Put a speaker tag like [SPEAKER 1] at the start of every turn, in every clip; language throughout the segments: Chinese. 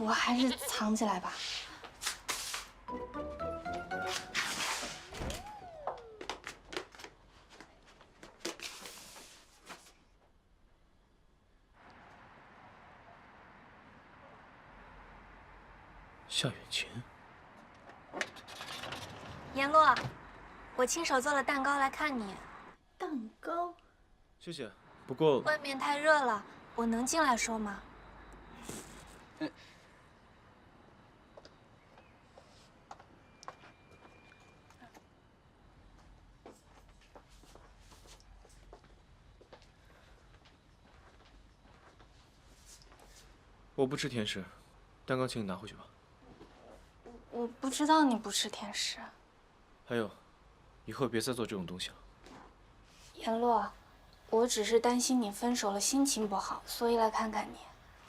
[SPEAKER 1] 我还是藏起来吧。
[SPEAKER 2] 夏远晴，
[SPEAKER 1] 颜洛，我亲手做了蛋糕来看你。
[SPEAKER 3] 蛋糕，
[SPEAKER 2] 谢谢。不过
[SPEAKER 1] 外面太热了，我能进来说吗？
[SPEAKER 2] 我不吃甜食，蛋糕请你拿回去吧。
[SPEAKER 1] 我不知道你不吃甜食。
[SPEAKER 2] 还有，以后别再做这种东西了。
[SPEAKER 1] 颜洛，我只是担心你分手了心情不好，所以来看看你。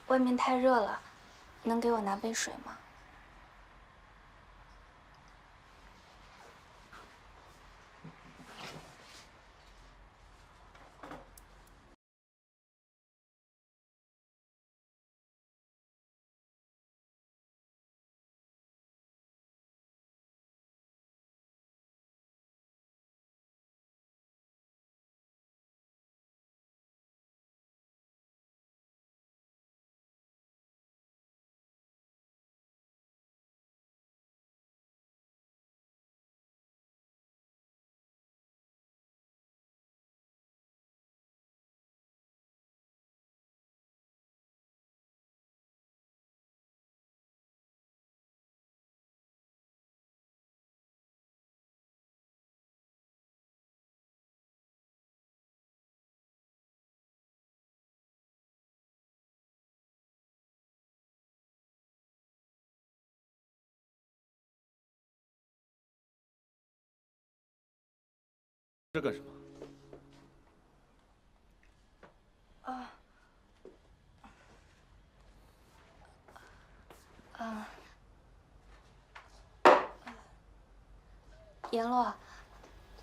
[SPEAKER 1] 外面太热了，能给我拿杯水吗？
[SPEAKER 2] 这干什么？
[SPEAKER 1] 啊，啊，颜洛，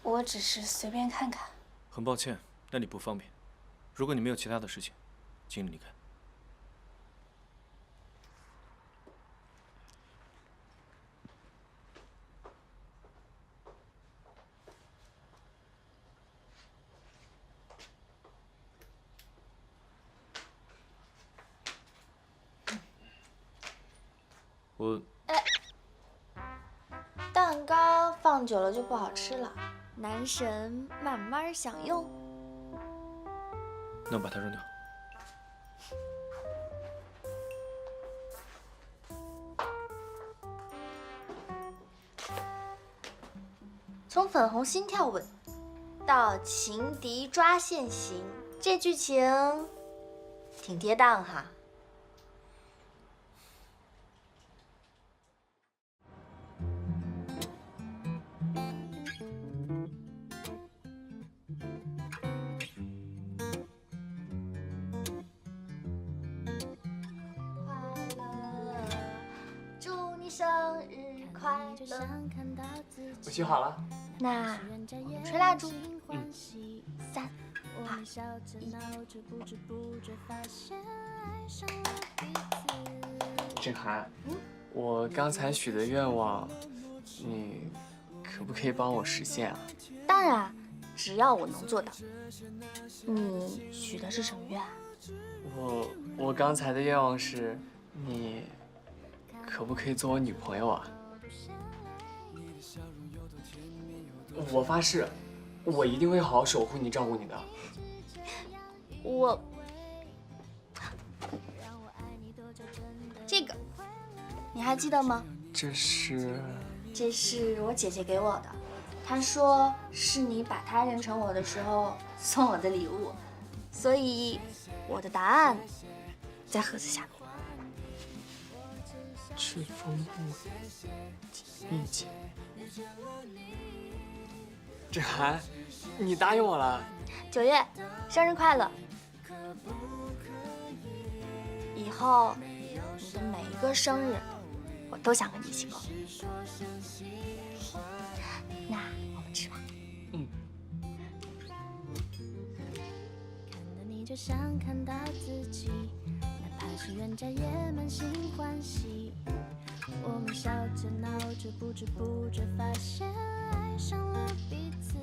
[SPEAKER 1] 我只是随便看看。
[SPEAKER 2] 很抱歉，那里不方便。如果你没有其他的事情，请你离开。我
[SPEAKER 3] 蛋糕放久了就不好吃了。
[SPEAKER 4] 男神慢慢享用。
[SPEAKER 2] 那我把它扔掉。
[SPEAKER 3] 从粉红心跳吻到情敌抓现行，这剧情挺跌宕哈。生日快乐！
[SPEAKER 5] 我洗好了。
[SPEAKER 3] 那吹蜡烛，三二
[SPEAKER 5] 郑涵，我刚才许的愿望，你可不可以帮我实现啊？
[SPEAKER 3] 当然，只要我能做到。你许的是什么愿？
[SPEAKER 5] 我我刚才的愿望是，你可不可以做我女朋友啊？我发誓，我一定会好好守护你、照顾你的。
[SPEAKER 3] 我这个你还记得吗？
[SPEAKER 5] 这是
[SPEAKER 3] 这是我姐姐给我的，她说是你把她认成我的时候送我的礼物，所以我的答案在盒子下面。
[SPEAKER 5] 赤峰路一姐，芷涵，你答应我了。
[SPEAKER 3] 九月，生日快乐！以后你的每一个生日，我都想跟你一起过。那我们吃吧。
[SPEAKER 5] 嗯。
[SPEAKER 4] 看到你就像看到自己，是
[SPEAKER 6] 人家也满心欢喜。我们笑着闹着，不知不觉发现爱上了彼此。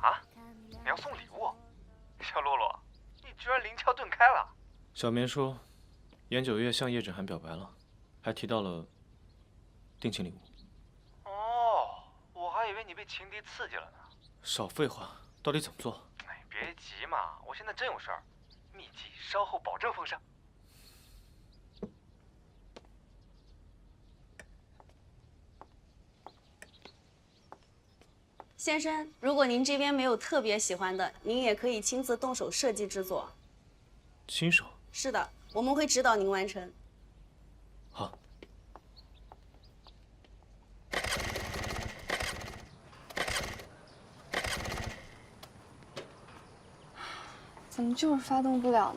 [SPEAKER 7] 啊？你要送礼物？小洛洛，你居然灵窍顿开了！
[SPEAKER 2] 小棉说，颜九月向叶芷涵表白了，还提到了定情礼物。
[SPEAKER 7] 哦，我还以为你被情敌刺激了呢。
[SPEAKER 2] 少废话，到底怎么做？
[SPEAKER 7] 哎，别急嘛，我现在真有事儿，秘籍稍后保证奉上。
[SPEAKER 8] 先生，如果您这边没有特别喜欢的，您也可以亲自动手设计制作。
[SPEAKER 2] 亲手。
[SPEAKER 8] 是的，我们会指导您完成。
[SPEAKER 9] 怎么就是发动不了呢？